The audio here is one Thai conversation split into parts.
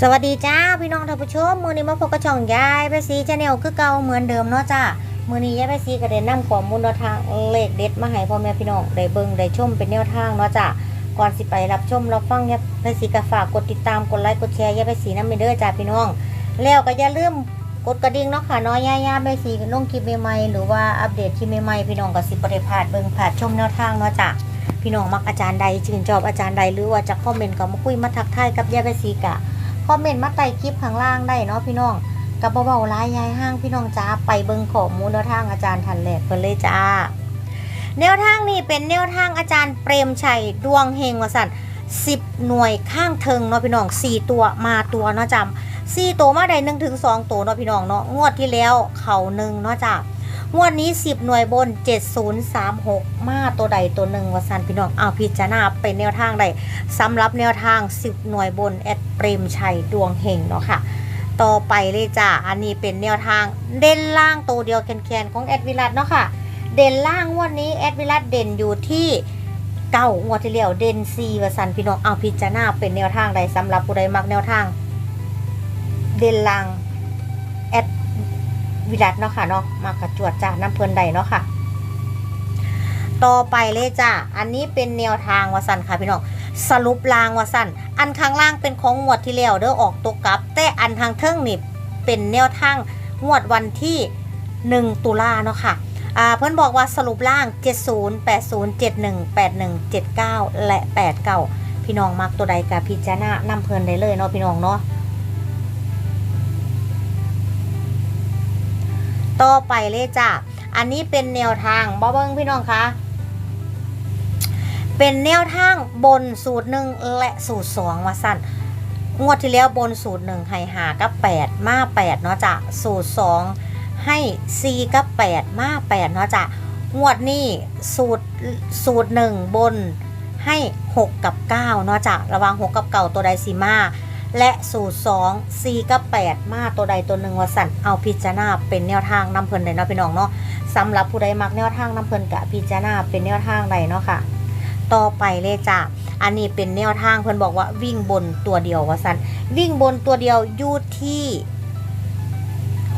สวัสดีจ้าพี่น้องท่านผู้ชมมือนี้มาพบกับช่องยายไปสีชาแนลคือเก่าเหมือนเดิมเนาะจ้ามือนี้ยายไปสีก็ได้นำข้อมูลแนวทางเลขเด็ดมาให้พ่อแม่พี่น้องได้เบิ่งได้ชมเป็นแนวทางเนาะจ้าก่อนสิไปรับชมรับฟังยายไปสีก็ฝากกดติดตามกดไลค์กดแชร์ยายไปสีน้ำไปเด้อจ้าพี่น้อง แล้วก็อย่าลืมกดกระดิ่งเนาะค่ะน้อยย่าย่าไปสีลงคลิปใหม่ๆหรือว่าอัปเดตคลิปใหม่ๆพี่น้องก็สิบ่ได้พลาดเบิ่งพลาดชมแนวทางเนาะจ้าพี่น้องมักอาจารย์ใดชื่นชอบอาจารย์ใดหรือว่าจะคอมเมนต์ก็มาคุยมาทักทายกับยายไปสีกะ คอมเมนต์มาใต้คลิปข้างล่างได้เนาะพี่น้องกับเบาๆร้ายยายห้างพี่น้องจ้าไปเบิ่งข้อมูลแนวทางอาจารย์ทันแหลกเพิ่นเลยจ้า แนวทางนี้เป็นแนวทางอาจารย์เปรมชัยดวงเฮงวสันสิบหน่วยข้างเทิงเนาะพี่น้องสี่ตัวมาตัวเนาะจำสี่ตัวมาได้หนึ่งถึงสองตัวเนาะพี่น้องเนาะงวดที่แล้วเข่าหนึ่งเนาะจ้า งวดนี้ 10 หน่วยบน 7036 มาตัวใดตัวหนึ่งวสันพี่น้องเอาพิจารณาเป็นแนวทางใดสำหรับแนวทาง 10 หน่วยบนแอดเปรมชัยดวงเฮงเนาะค่ะ ต่อไปเลยจ้าอันนี้เป็นแนวทางเด่นล่างตัวเดียวแคนๆของแอดวิลัดเนาะค่ะ เด่นล่างงวดนี้แอดวิลัดเด่นอยู่ที่เก้างวดที่แล้วเด่นซีวสันพี่น้องเอาพิจารณาเป็นแนวทางใดสำหรับผู้ใดมักแนวทาง เด่นล่างแอด วิลัดเนาะค่ะเนาะมากระจวดจ้าน้ำเพลินใดเนาะค่ะ ต่อไปเลยจ้าอันนี้เป็นแนวทางวสันค่ะพี่น้องสรุปลางวสันอันข้างล่างเป็นของงวดที่แล้วเด้อออกตกกลับ แต่อันทางเทิงนี่เป็นแนวทางงวดวันที่ 1 ตุลาเนาะค่ะอ่าเพื่อนบอกว่าสรุปล่าง 70 80 71 81 79 และ 89 พี่น้องมักตัวใดกับพิจารณานำเพลินได้เลยเนาะพี่น้องเนาะ ต่อไปเลยจ้ะอันนี้เป็นแนวทางบ่เบิ้งพี่น้องคะเป็นแนวทางบนสูตรหนึ่งและสูตรสองว่าสั้นงวดที่แล้วบนสูตรหนึ่งให้หากับ8มา8เนาะจ้ะสูตรสองให้4กับ8มา8เนาะจ้ะงวดนี้สูตรสูตร1บนให้6กับ9เนาะจ้ะระวัง6กับ9ตัวใดสีมา และสูตร2 4กับ8มาตัวใดตัวหนึ่งวสันเอาพิจารณาเป็นแนวทางนำเพลินเลยเนาะพี่น้องเนาะสำหรับผู้ใดมักแนวทางนำเพลินกะพิจารณาเป็นแนวทางใดเนาะค่ะ ต่อไปเลยจ้ะอันนี้เป็นแนวทางเพิ่นบอกว่าวิ่งบนตัวเดียววสันวิ่งบนตัวเดียวอยู่ที่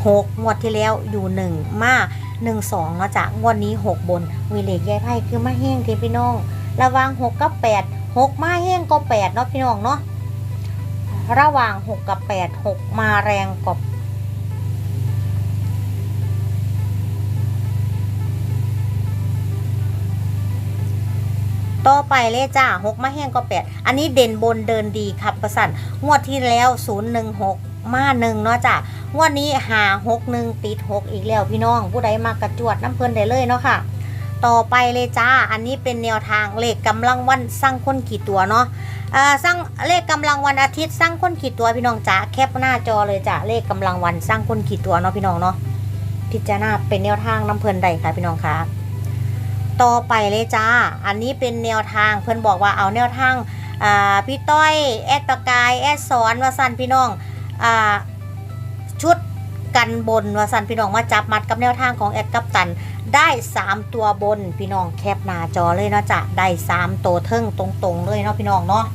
หกงวดที่แล้วอยู่หนึ่งมาหนึ่งสองเนาะจ้ะงวดนี้หกบนวีเลขยายไพ่คือมาแห้งทีพี่น้อง ระว่างหกกับแปดหกมาแห้งก็แปดเนาะพี่น้องเนาะ ระหว่างหกกับแปดหกมาแรงกว่าต่อไปเลยจ้าหกมาแห้งก็แปดอันนี้เด่นบนเดินดีครับประสันงวดที่แล้วศูนย์หนึ่งหกมาหนึ่งเนาะจ้ะงวันนี้หาหกหนึ่งติดหกอีกแล้วพี่น้อง ผู้ใดมากระจวดน้ำเพลินได้เลยเนาะค่ะ ต่อไปเลยจ้า อันนี้เป็นแนวทางเลขกำลังวันสร้างคนกี่ตัวเนาะ อ่าสร้างเลขกำลังวันอาทิตย์สร้างคนกี่ตัวพี่น้องจ้าแคปหน้าจอเลยจ้าเลขกำลังวันสร้างคนกี่ตัวเนาะพี่น้องเนาะพิจารณาเป็นแนวทางน้ำเพลินใดค่ะพี่น้องคะต่อไปเลยจ้า อันนี้เป็นแนวทางเพื่อนบอกว่าเอาแนวทางอ่าพี่ต้อยแอดประกายแอดสอนวาสันพี่น้องอ่าชุดกันบนวาสันพี่น้องมาจับมัดกับแนวทางของแอดกัปตันได้ 3 ตัวบนพี่น้องแคปหน้าจอเลยเนาะจ้ะได้ 3 ตัวเทิงตรงๆเลยเนาะพี่น้องเนาะ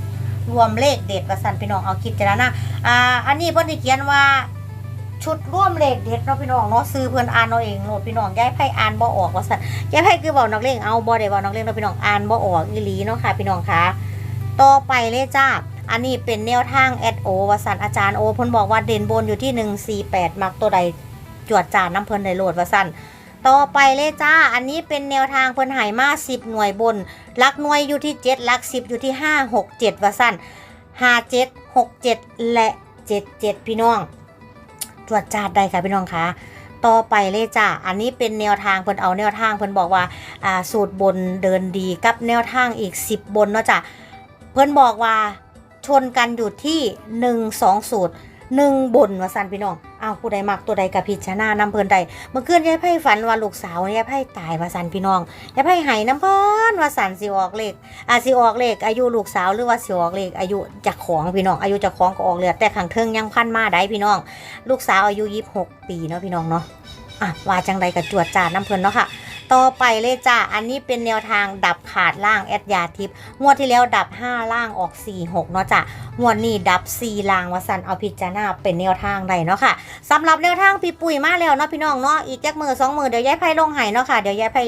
รวมเลขเด็ดวาสันพี่น้องเอาคิดจะนะอ่าอันนี้เพิ่นสิเขียนว่าชุดร่วมเลขเด็ดเนาะพี่น้องเนาะซื้อเพิ่อนอ่านเอาเองโหลดพี่น้องย้ายไพ่อ่านบ่ออกว่าสันย้ายไพ่คือบอกนักเลงเอาบ่ได้บอกนักเลงเนาะพี่น้องอ่านบ่ออกอีหลีเนาะค่ะพี่น้องคะต่อไปเลยจ้าอันนี้เป็นแนวทางแอดโอวสันอาจารย์โอเพิ่นบอกว่าเด่นบนอยู่ที่148มักตัวใดจวดจานน้ำเพิ่นได้โหลดวสัน ต่อไปเลยจ้า อันนี้เป็นแนวทางเพิ่นหายมา10หน่วยบนลักหน่วยอยู่ที่7ลัก10อยู่ที่5 6 7ว่าสั้น5 7 6 7และ7 7พี่น้องจวดจาดได้ค่ะพี่น้องคะต่อไปเลยจ้า อันนี้เป็นแนวทางเพิ่นเอาแนวทางเพิ่นบอกว่าอ่าสูตรบนเดินดีกับแนวทางอีก10บนเนาะจ้ะเพิ่นบอกว่าชนกันอยู่ที่หนึ่งสองสูตร หนึ่งบนว่าสันพี่น้องเอาผู้ใดมักตัวใดกับพิจารณานำเพลินใดเมื่อคืนยายไพ่ฝันว่าลูกสาวยายไพ่ตายว่าสันพี่น้องยายไพ่ไห้น้ำเพลินว่าสันสิออกเลขอาสิออกเลขอายุลูกสาวหรือว่าสิออกเลขอายุจากของพี่น้องอายุจากของก็ออกเลยแต่ขังเทิงยังพันมาได้พี่น้อง ลูกสาวอายุยี่สิบหกปีเนาะพี่น้องเนาะอะว่าจังใดกับจวดจานน้ำเพลินเนาะค่ะ ต่อไปเลยจ้าอันนี้เป็นแนวทางดับขาดล่างแอดยาทิพย์งวดที่แล้วดับ 5 ล่างออก 4 6 เนาะจ้ะงวดนี้ดับ 4 ล่างวสันเอาพิจารณาเป็นแนวทางใดเนาะค่ะสำหรับแนวทางพี่ปุ๋ยมาแล้วเนาะพี่น้องเนาะอีกแจ็คมือสองมือเดี๋ยวยายไพ่ลงไห้เนาะค่ะเดี๋ยวยายไพ่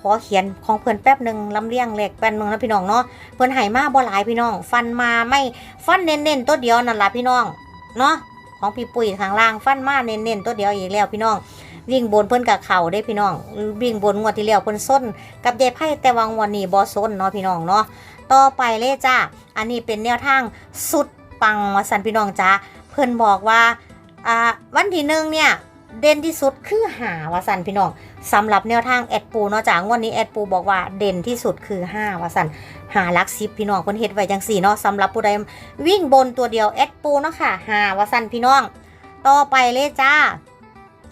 ขอเขียนของเพื่อนแป๊บหนึ่งลำเลียงเลขแป๊บหนึงนะพี่น้องเนาะเพื่อนไห้มาบ่หลายพี่น้อง ฟันมาไม่ฟันเน้นๆตัวเดียวนั่นละพี่น้องเนาะของพี่ปุ๋ยข้างล่างฟันมาเน้นๆตัวเดียวอีกแล้วพี่น้อง วิ่งบนเพิ่นกับเข่าได้พี่น้องวิ่งบนงวดที่แล้วเพิ่นส้น กับยายไพ่แต่วางวันนี้บ่ส้นเนาะพี่น้องเนาะต่อไปเลยจ้าอันนี้เป็นแนวทางสุดปังวสันพี่น้องจ้าเพิ่นบอกว่าอ่าวันที่หนึ่งเนี่ยเด่นที่สุดคือหาวสันพี่น้องสำหรับแนวทางแอดปูเนาะจ้างวดนี้แอดปูบอกว่าเด่นที่สุดคือ5วสันหาลักซิปพี่น้องเพิ่นเฮ็ดไว้จังสี่เนาะสำหรับผู้ใดวิ่งบนตัวเดียวแอดปูเนาะค่ะหาวสันพี่น้อง ต่อไปเลยจ้า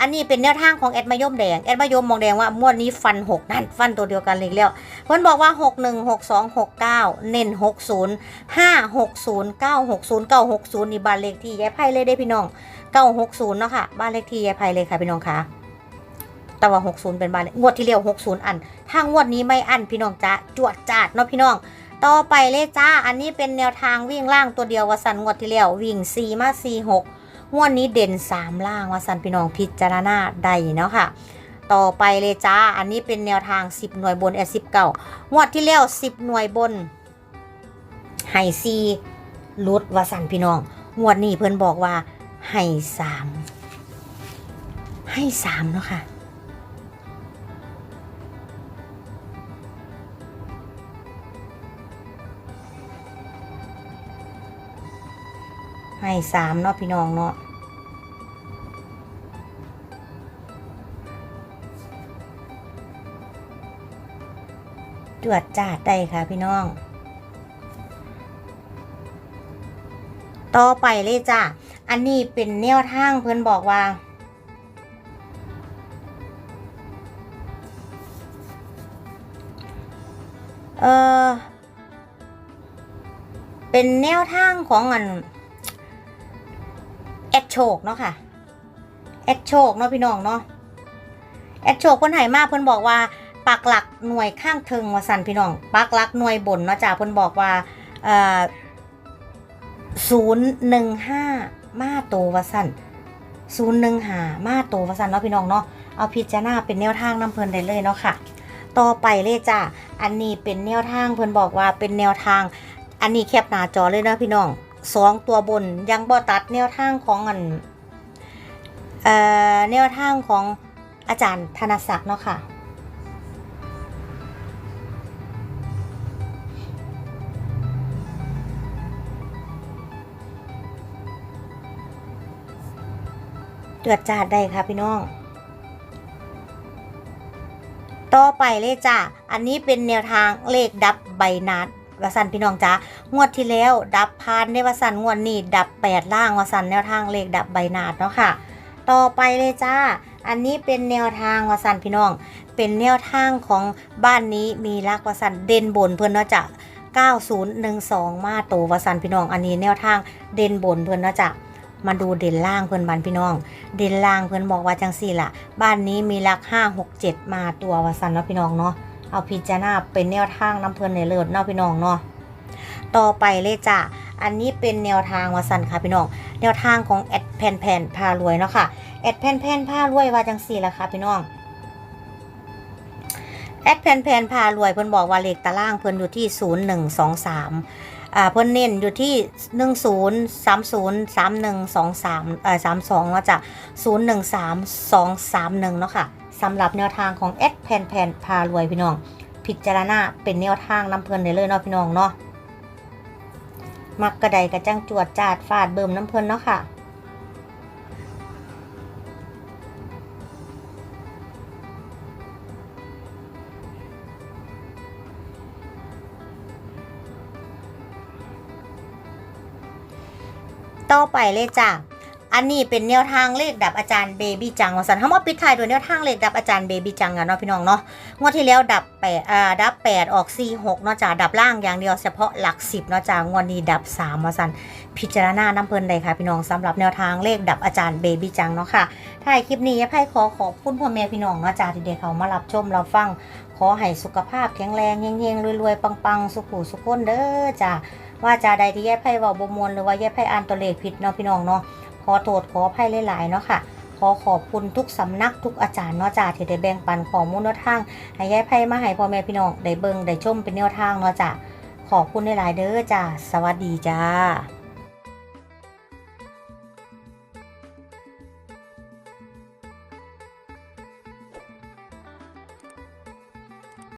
อันนี้เป็นแนวทางของแอดมายมแดงแอดมายมมองแดงว่ามวดนี้ฟัน 6 นั่น ฟันตัวเดียวกันเลยแล้วเพิ่นบอกว่า 6 1 6 2 6 9 เน้น 60 5 60 9 60 9 60 นี่บ้านเลขที่ยายไพ่เลยได้พี่น้อง 960 เนาะค่ะ บ้านเลขที่ยายไพ่เลยค่ะพี่น้องค่ะแต่ว่า 60 เป็นบ้านเลขงวดที่เรียว60 อันถ้างวดนี้ไม่อันพี่น้องจ้าจวดจาดเนาะพี่น้อง ต่อไปเลยจ้า อันนี้เป็นแนวทางวิ่งล่างตัวเดียววสันงวดที่แล้ววิ่ง4มา4 6 งวดนี้เด่น3ล่างว่าสันพี่น้องพิจารณาได้เนาะค่ะ ต่อไปเลยจ้า อันนี้เป็นแนวทาง 10 หน่วยบนแอสิบเก้างวดที่แล้ว10 หน่วยบนไห้ซีลุดว่าสันพี่น้องงวดนี้เพื่อนบอกว่าให้สามให้สามเนาะค่ะ ให้สามเนาะพี่น้องเนาะจวดจาได้ค่ะพี่น้อง ต่อไปเลยจ้ะอันนี้เป็นแนวทางเพื่อนบอกว่า เออเป็นแนวทางของอัน แอดโชคเนาะค่ะ แอดโชคเนาะพี่น้องเนาะ แอดโชคเพิ่นให้มากเพิ่นบอกว่าปักหลักหน่วยข้างเทิงว่าสันพี่น้อง ปักหลักหน่วยบนเนาะจ้าเพิ่นบอกว่าเอ่อศูนย์หนึ่งห้ามาโตวว่าสันศูนย์หนึ่งหามาโตวว่าสันเนาะพี่น้องเนาะเอาพิจารณาเป็นแนวทางน้ำเพลินได้เลยเนาะค่ะ ต่อไปเลยจ้าอันนี้เป็นแนวทางเพิ่นบอกว่าเป็นแนวทาง อันนี้แคปหน้าจอเลยนะพี่น้อง สองตัวบนยังบ่ตัดแนวทางของอันเอ่อแนวทางของอาจารย์ธนศักดิ์เนาะค่ะตรวจจาดได้ค่ะพี่น้อง ต่อไปเลยจ้าอันนี้เป็นแนวทางเลขดับใบนัด วสันพี่น้องจ้างวดที่แล้ว ดับพานได้วสันงวดนี้ดับแปดล่างวสันแนวทางเลขดับใบนาดเนาะค่ะ ต่อไปเลยจ้า อันนี้เป็นแนวทางวสันพี่น้อง เป็นแนวทางของบ้านนี้มีรักวสันเด่นบนเพื่อนเนาะจ้ะ9012 มาโตวสันพี่น้อง อันนี้แนวทางเด่นบนเพื่อนเนาะจ้ะมาดูเด่นล่างเพื่อนบ้านพี่น้อง เด่นล่างเพื่อนบอกว่าจังสี่ละบ้านนี้มีรักห้าหกเจ็ดมาตัววสันเนาะพี่น้องเนาะ เอาพิจารณาเป็นแนวทางน้ำเพื่อนในเลิศเนาะพี่น้องเนาะต่อไปเลยจ้ะอันนี้เป็นแนวทางวสันค่ะพี่น้อง แนวทางของแอดแพนแพนพารวยเนาะค่ะแอดแพนแพนพารวยว่าจังสี่ละค่ะพี่น้องแอดแพนแพนพารวยเพิ่นบอกว่าเลขตารางเพิ่นอยู่ที่ศูนย์หนึ่งสองสามอ่าเพิ่นเน้นอยู่ที่หนึ่งศูนย์สามศูนย์สามหนึ่งสองสามเอ่อสามสองเนาะจ้ะศูนย์หนึ่งสามสองสามหนึ่งเนาะค่ะ สำหรับแนวทางของแอดแพนแพนพารวยพี่น้อง พิจารณาเป็นแนวทางนำเพลินได้เลยเนาะพี่น้องเนาะมักกระไดกระจังจวดจาดฟาดเบิ่มน้ำเพลินเนาะค่ะต่อไปเลยจ้ะ อันนี้เป็นแนวทางเลขดับอาจารย์เบบี้จังว่าสันเขามาปิดท้ายด้วยแนวทางเลขดับอาจารย์เบบี้จังอะเนาะพี่น้องเนาะงวดที่แล้วดับแปดอ่าดับแปดออกสี่หกเนาะจ้าดับล่างอย่างเดียวเฉพาะหลักสิบเนาะจ้างวดนี้ดับสามว่าสันพิจารณาน้ำเพลินใดค่ะพี่น้องสำหรับแนวทางเลขดับอาจารย์เบบี้จังเนาะค่ะท้ายคลิปนี้ยายไพ่ขอขอบคุณพ่อแม่พี่น้องเนาะจ้าที่เด็กเขามารับชมรับฟังขอให้สุขภาพแข็งแรงเฮงๆรวยๆปังๆ สุขุสุขคนเด้อจ้าว่าจาใดที่แยายไพ่เว้าบ่มวนหรือว่าแยายไพ่อ่านตัวเลขผิดเนาะพี่น้องเนาะ อโทษขออภัยหลายๆเนาะค่ะขอขอบคุณทุกสำนักทุกอาจารย์เนาะจ้าที่ได้แบ่งปันข้อมูลแนวทางให้ยายไพ่มาให้พ่อแม่พี่น้องได้เบิ่งได้ชมเป็นแนวทางเนาะจ้าขอบคุณหลายๆเด้อจ้าสวัสดีจ้า